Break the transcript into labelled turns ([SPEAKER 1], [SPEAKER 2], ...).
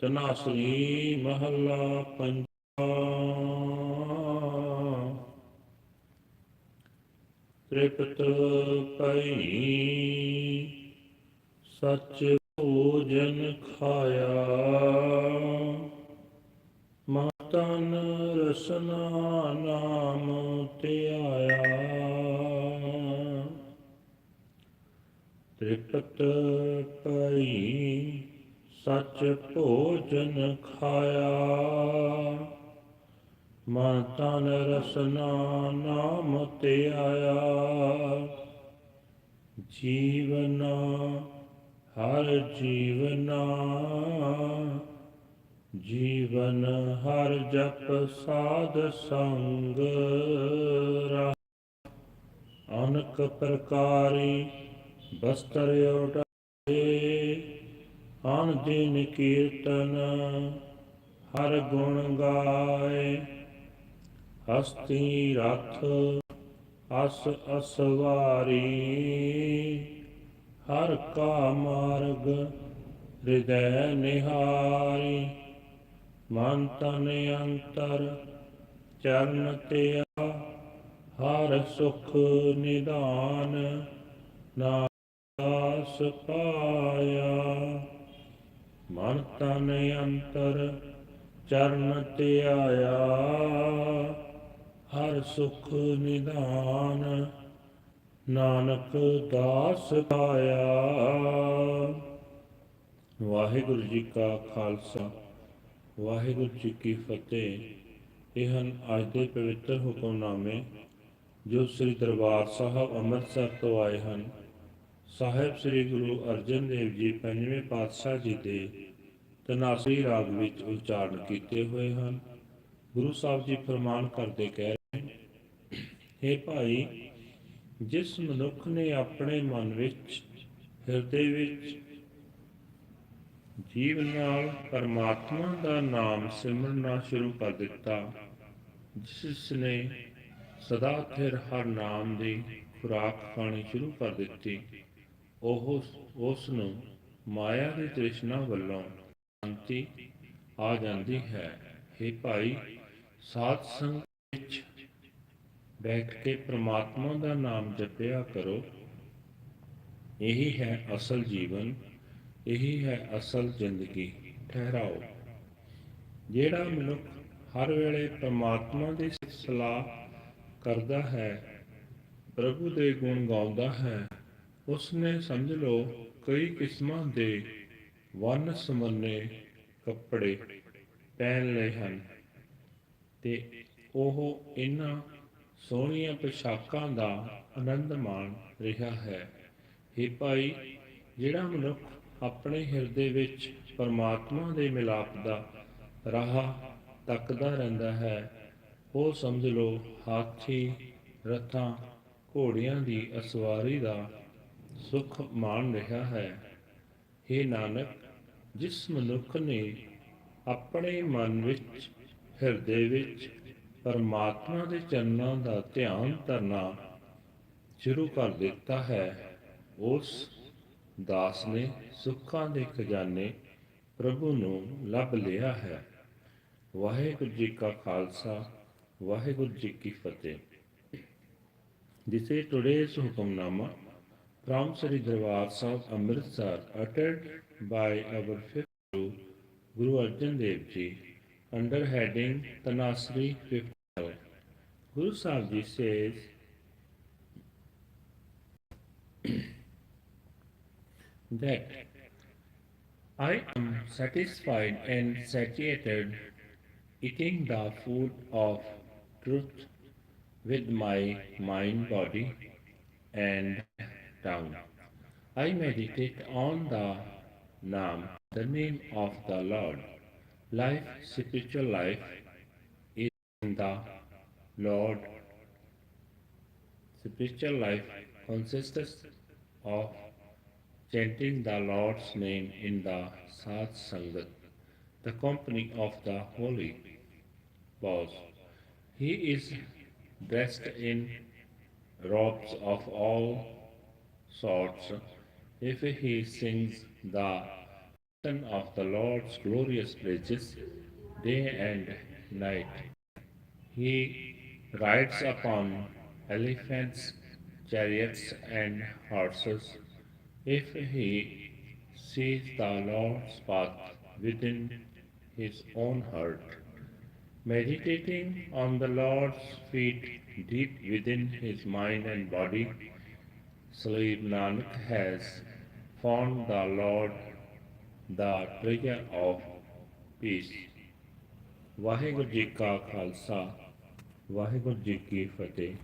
[SPEAKER 1] ਤਨਾਸਰੀ ਮਹੱਲਾ ਪੰਜਵਾ ਤ੍ਰਿਪਤ ਪਈ ਸੱਚ ਭੋਜਨ ਖਾਇਆ। ਮਾਤਨ ਰਸਨਾ ਨਾਮ ਧਿਆਇਆ। ਤ੍ਰਿਪਤ ਪਈ ਸਚ ਭੋਜਨ ਖਾਇਆ। ਮਨ ਤਨ ਰਸਨਾ ਨਾਮ ਤੇ ਆਇਆ। ਜੀਵਨਾ ਹਰ ਜੀਵਨਾ, ਜੀਵਨ ਹਰ ਜਪ ਸਾਧ ਸੰਗ ਅਨਕ ਪ੍ਰਕਾਰੀ ਬਸਤਰ ਉਡਾਏ। ਅਨ ਦਿਨ ਕੀਰਤਨ ਹਰ ਗੁਣ ਗਾਏ। ਹਸਤੀ ਰਥ ਅਸ ਅਸਵਾਰੀ, ਹਰ ਕਾ ਮਾਰਗ ਹਿਰਦੈ ਨਿਹਾਰੀ। ਮਨ ਤਨ ਅੰਤਰ, ਚਰਨ ਤੇ ਹਰ ਸੁਖ ਨਿਦਾਨ, ਨਾਸ ਪਾਇਆ। ਮਨ ਤਨ ਅੰਤਰ ਚਰਨ ਤੇ ਆਇਆ। ਹਰ ਸੁਖ ਨਿਦਾਨ ਨਾਨਕ ਦਾਸ ਪਾਇਆ। ਵਾਹਿਗੁਰੂ ਜੀ ਕਾ ਖਾਲਸਾ, ਵਾਹਿਗੁਰੂ ਜੀ ਕੀ ਫਤਿਹ। ਇਹ ਹਨ ਅੱਜ ਦੇ ਪਵਿੱਤਰ ਹੁਕਮਨਾਮੇ ਜੋ ਸ੍ਰੀ ਦਰਬਾਰ ਸਾਹਿਬ ਅੰਮ੍ਰਿਤਸਰ ਤੋਂ ਆਏ ਹਨ ਸਾਹਿਬ ਸ੍ਰੀ ਗੁਰੂ ਅਰਜਨ ਦੇਵ ਜੀ ਪੰਜਵੇਂ ਪਾਤਸ਼ਾਹ ਜੀ ਦੇ ਤਨਾਸਰੀ ਰਾਗ ਵਿੱਚ ਉਚਾਰਨ ਕੀਤੇ ਹੋਏ ਹਨ। ਗੁਰੂ ਸਾਹਿਬ ਜੀ ਫਰਮਾਨ ਕਰਦੇ ਕਹਿ ਰਹੇ ਹਨ हे ਭਾਈ, ਜਿਸ ਮਨੁੱਖ ਨੇ ਆਪਣੇ ਮਨ ਵਿੱਚ, ਹਿਰਦੇ ਵਿੱਚ ਜੀਵ ਨਾਲ ਪਰਮਾਤਮਾ ਦਾ ਨਾਮ ਸਿਮਰਨਾ ਸ਼ੁਰੂ ਕਰ ਦਿੱਤਾ, ਜਿਸ ਨੇ ਸਦਾ ਥਿਰ ਹਰ ਨਾਮ ਦੀ ਖੁਰਾਕ ਖਾਣੀ ਸ਼ੁਰੂ ਕਰ ਦਿੱਤੀ ਉਹ ਉਸ ਨੂੰ ਮਾਇਆ ਦੇ ਤ੍ਰਿਸ਼ਨਾ ਵੱਲੋਂ ਸ਼ਾਂਤੀ ਆ ਜਾਂਦੀ ਹੈ। हे ਭਾਈ, ਸਾਧ ਸੰਗ ਵਿੱਚ ਬੈਠ ਕੇ ਪ੍ਰਮਾਤਮਾ ਦਾ ਨਾਮ ਜਪਿਆ ਕਰੋ। ਇਹੀ ਹੈ ਅਸਲ ਜੀਵਨ, ਇਹੀ ਹੈ ਅਸਲ ਜ਼ਿੰਦਗੀ। ਠਹਿਰਾਓ। ਜਿਹੜਾ ਮਨੁੱਖ ਹਰ ਵੇਲੇ ਪ੍ਰਮਾਤਮਾ ਦੀ ਸਲਾਹ ਕਰਦਾ ਹੈ, ਪ੍ਰਭੂ ਦੇ ਗੁਣ ਗਾਉਂਦਾ ਹੈ ਉਸ ਨੇ ਸਮਝ ਲਓ ਕਈ ਕਿਸਮਾਂ ਦੇ ਵੰਨ ਸਮੰਨੇ ਕੱਪੜੇ ਪਹਿਨ ਲਏ ਹਨ ਤੇ ਉਹ ਇਹਨਾਂ ਸੋਹਣੀਆਂ ਪੋਸ਼ਾਕਾਂ ਦਾ ਆਨੰਦ ਮਾਣ ਰਿਹਾ ਹੈ। हे ਭਾਈ, ਜਿਹੜਾ ਮਨੁੱਖ ਆਪਣੇ ਹਿਰਦੇ ਵਿੱਚ ਪਰਮਾਤਮਾ ਦੇ ਮਿਲਾਪ ਦਾ ਰਾਹ ਤੱਕਦਾ ਰਹਿੰਦਾ ਹੈ, ਉਹ ਸਮਝ ਲਓ ਹਾਥੀ, ਰਥਾਂ, ਘੋੜਿਆਂ ਦੀ ਅਸਵਾਰੀ ਦਾ ਸੁਖ ਮਾਣ ਰਿਹਾ ਹੈ। हे ਨਾਨਕ, ਜਿਸ ਮਨੁੱਖ ਨੇ ਆਪਣੇ ਮਨ ਵਿੱਚ, ਹਿਰਦੇ ਵਿੱਚ ਪਰਮਾਤਮਾ ਦੇ ਚਰਨਾਂ ਦਾ ਧਿਆਨ ਧਰਨਾ ਸ਼ੁਰੂ ਕਰ ਦਿੱਤਾ ਹੈ, ਉਸ ਦਾਸ ਨੇ ਸੁੱਖਾਂ ਦੇ ਖਜ਼ਾਨੇ ਪ੍ਰਭੂ ਨੂੰ ਲੱਭ ਲਿਆ ਹੈ। ਵਾਹਿਗੁਰੂ ਜੀ ਕਾ ਖਾਲਸਾ, ਵਾਹਿਗੁਰੂ ਜੀ ਕੀ ਫਤਿਹ। This is today's Hukamnama from Sri Darbar Sahib Amritsar uttered by our fifth Guru, Guru Arjan Dev Ji under heading Tanasri 50. Guru Sahib Ji says, that I am satisfied and satiated eating the food of truth with my mind, body, and tongue. I meditate on the Naam, the name of the Lord. Life, spiritual life, is in the Lord. Spiritual life consists of chanting the Lord's name in the Sat Sangat, the company of the holy. Pause. He is dressed in robes of all sorts. If he sings the of the Lord's glorious praises day and night. He rides upon elephants, chariots, and horses. If he sees the Lord's path within his own heart, meditating on the Lord's feet deep within his mind and body, Slave Nanak has found the Lord, the treasure of peace. Waheguru ji ਕਾ ਖਾਲਸਾ ਵਾਹਿਗੁਰੂ ਜੀ ਕੀ ਫਤਿਹ